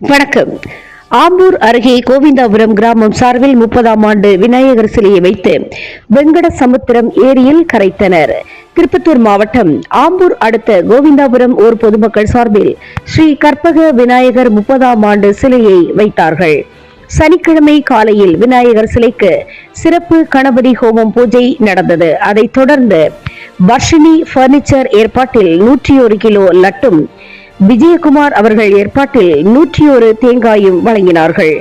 வணக்கம். ஆம்பூர் அருகே கோவிந்தாபுரம் கிராமம் சார்பில் முப்பதாம் ஆண்டு விநாயகர் சிலையை வைத்து வெங்கட சமுத்திரம் ஏரியில் கரைத்தனர். திருப்பத்தூர் மாவட்டம் ஆம்பூர் அடுத்த கோவிந்தாபுரம் ஊர் பொதுமக்கள் சார்பில் ஸ்ரீ கற்பக விநாயகர் முப்பதாம் ஆண்டு சிலையை வைத்தார்கள். சனிக்கிழமை காலையில் விநாயகர் சிலைக்கு சிறப்பு கணபதி ஹோமம் பூஜை நடந்தது. அதைத் தொடர்ந்து வர்ஷினி பர்னிச்சர் ஏற்பாட்டில் நூற்றி ஒரு கிலோ லட்டும் விஜயகுமார் அவர்கள் ஏற்பாட்டில் நூற்றி ஒரு தேங்காயும் வழங்கினார்கள்.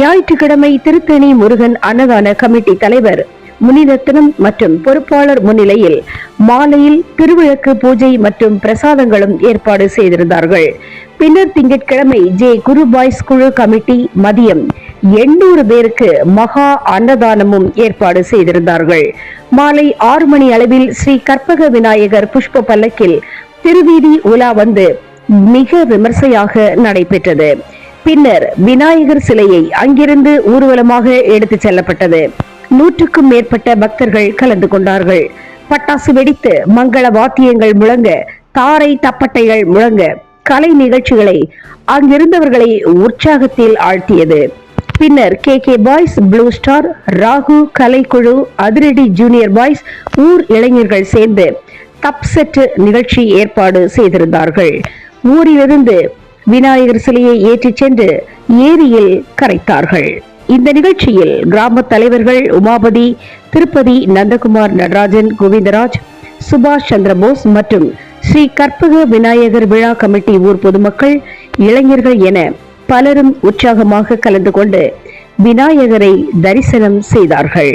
ஞாயிற்றுக்கிழமை திருத்தணி முருகன் அன்னதான கமிட்டி தலைவர் முனிரத்னம் மற்றும் பொறுப்பாளர் முன்னிலையில் மாலையில் திருவிளக்கு பூஜை மற்றும் பிரசாதங்களும் ஏற்பாடு செய்திருந்தார்கள். பின்னர் திங்கட்கிழமை ஜே. குரு பாய்ஸ் குழு கமிட்டி மதியம் எண்ணூறு பேருக்கு மகா அன்னதானமும் ஏற்பாடு செய்திருந்தார்கள். மாலை ஆறு மணி அளவில் ஸ்ரீ கற்பக விநாயகர் புஷ்ப பல்லக்கில் திருவீதி உலா வந்து மிக விமர்சையாக நடைபெற்றது. பின்னர் விநாயகர் சிலையை அங்கிருந்து ஊர்வலமாக எடுத்துச் செல்லப்பட்டது. நூற்றுக்கும் மேற்பட்ட பக்தர்கள் கலந்து கொண்டார்கள். பட்டாசு வெடித்து மங்கள வாத்தியங்கள் முழங்க தாரை தப்பட்டைகள் முழங்க கலை நிகழ்ச்சிகளை அங்கிருந்தவர்களை உற்சாகத்தில் ஆழ்த்தியது. பின்னர் K. K. Boys blue star Rahu கலைக்குழு அதிரடி ஜூனியர் பாய்ஸ் ஊர் இளைஞர்கள் சேர்ந்து தப்செட் நிகழ்ச்சி ஏற்பாடு செய்திருந்தார்கள். ஊரிலிருந்து விநாயகர் சிலையை ஏற்றிச் சென்று ஏரியில் கரைத்தார்கள். இந்த நிகழ்ச்சியில் கிராம தலைவர்கள் உமாபதி திருப்பதி நந்தகுமார் நடராஜன் கோவிந்தராஜ் சுபாஷ் சந்திரபோஸ் மற்றும் ஸ்ரீ கற்பக விநாயகர் விழா கமிட்டி ஊர் பொதுமக்கள் இளைஞர்கள் என பலரும் உற்சாகமாக கலந்து கொண்டு விநாயகரை தரிசனம் செய்தார்கள்.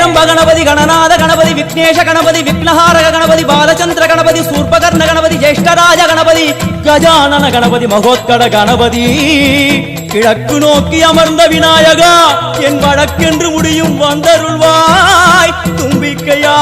கணபதி கணநாத கணபதி விக்னேஷ கணபதி விக்னஹாரக கணபதி பாலச்சந்திர கணபதி சூர்பகர்ண கணபதி ஜேஷ்டராஜ கணபதி கஜானன கணபதி மகோத்கட கணபதி கிழக்கு நோக்கி அமர்ந்த விநாயகா என் வழக்கென்று முடியும் வந்தருள்வாய் தும்பிக்கையாண்டவா.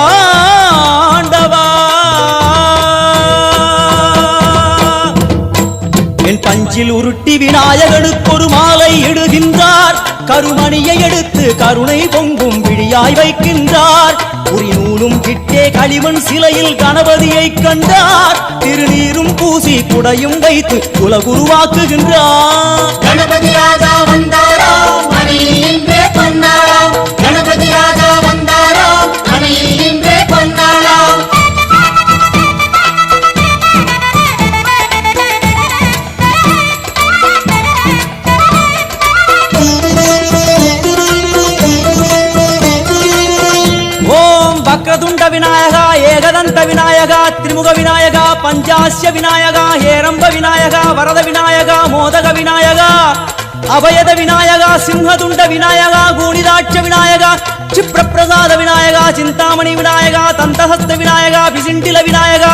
என் உருட்டி விநாயகனுக்கு ஒரு மாலை இடுகின்றார். கருமணியை எடுத்து கருணை பொங்கும் விழியாய் வைக்கின்றார். உரி நூலும் கிட்டே களிமண் சிலையில் கணபதியை கண்டார். திருநீரும் பூசி குடையும் வைத்து உலகுருவாக்குகின்றார் கணபதியாக வந்தார். ஓம் வக்ரதுண்ட விநாயகா ஏகதந்த விநாயகா திரிமுக விநாயகா பஞ்சாஸ்ய விநாயகா ஹேரம்ப விநாயகா வரத விநாயகா மோதக விநாயகா அபயத விநாயகா சிம்ஹதுண்ட விநாயகா கூணிதாட்ச விநாயகா சிப்ரப்பிரசாத விநாயகா சிந்தாமணி விநாயகா தந்தஹஸ்த விநாயகா பிசிண்டில விநாயகா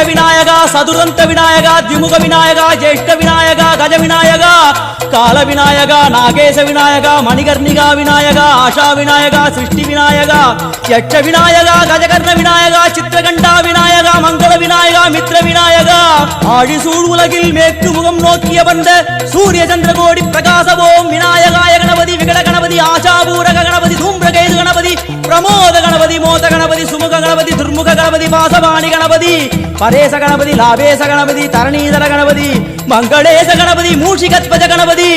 கலிப்பிரிய விநாயகா சதுரந்த விநாயகா திமுக விநாயகா ஜேஷ்ட விநாயகா கஜ விநாயகா கால விநாயகா நாகேச விநாயகா மணிகர்ணிகா விநாயகா ஆஷா விநாயகா சிருஷ்டி விநாயகா யட்ச விநாயகா கஜகர்ண விநாயகா சித்திரகண்டா விநாயகா மங்கள விநாயகா மித்ர விநாயகா. ஆழிசூழ் உலகில் மேற்கு முகம் நோக்கிய வந்த சூரிய சந்திர கோடி பிரகாசவோம் விநாயகாய கணபதி விகட கணபதி ஆசாபூரக கணபதி தூம்பிரகேது கணபதி சுமுக கணபதி துர்முக கணபதி பாசவாணி கணபதி பரேச கணபதி லாபேச கணபதி தரணீதர கணபதி மங்களேச கணபதி மூஷிகத்வஜ கணபதி.